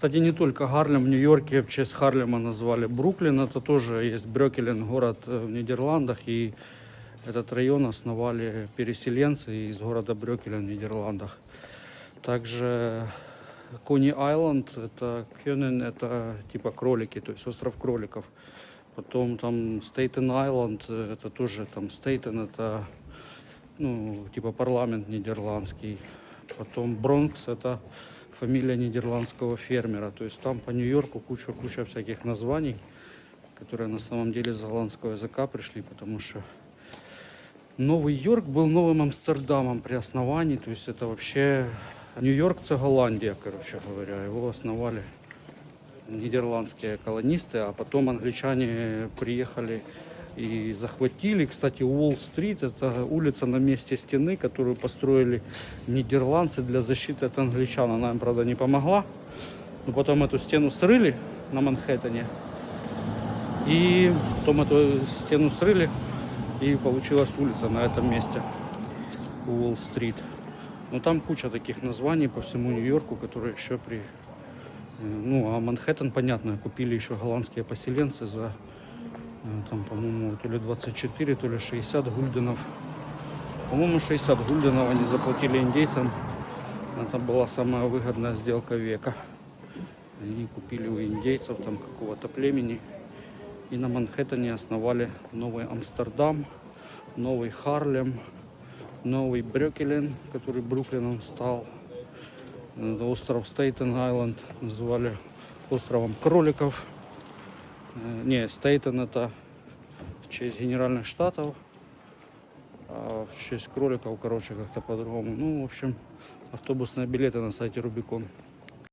Кстати, не только Гарлем, в Нью-Йорке в честь Харлема назвали Бруклин. Это тоже есть Брёкелен, город э, в Нидерландах. И этот район основали переселенцы из города Брёкелен в Нидерландах. Также Кони Айленд, это Кёнен, это типа кролики, то есть остров кроликов. Потом там Стейтен Айленд, э, это тоже там Стейтен, это ну, типа парламент нидерландский. Потом Бронкс, это фамилия нидерландского фермера. То есть там по Нью-Йорку куча-куча всяких названий, которые на самом деле с голландского языка пришли, потому что Новый Йорк был новым Амстердамом при основании. То есть это вообще Нью-Йорк это Голландия, короче говоря. Его основали нидерландские колонисты, а потом англичане приехали и захватили. Кстати, Уолл-стрит – это улица на месте стены, которую построили нидерландцы для защиты от англичан. Она им, правда, не помогла. Но потом эту стену срыли на Манхэттене. И потом эту стену срыли, и получилась улица на этом месте. Уолл-стрит. Но там куча таких названий по всему Нью-Йорку, которые еще при... Ну, а Манхэттен, понятно, купили еще голландские поселенцы за, там, по-моему, то ли 24, то ли 60 гульденов. По-моему, 60 гульденов они заплатили индейцам. Это была самая выгодная сделка века. Они купили у индейцев там какого-то племени. И на Манхэттене основали новый Амстердам, новый Харлем, новый Брёкелен, который Бруклином стал. Это остров Стейтен-Айленд называли островом кроликов. Э, Не, Стейтен это в честь генеральных штатов, а в честь кроликов, короче, как-то по-другому. Ну, в общем, автобусные билеты на сайте Рубикон.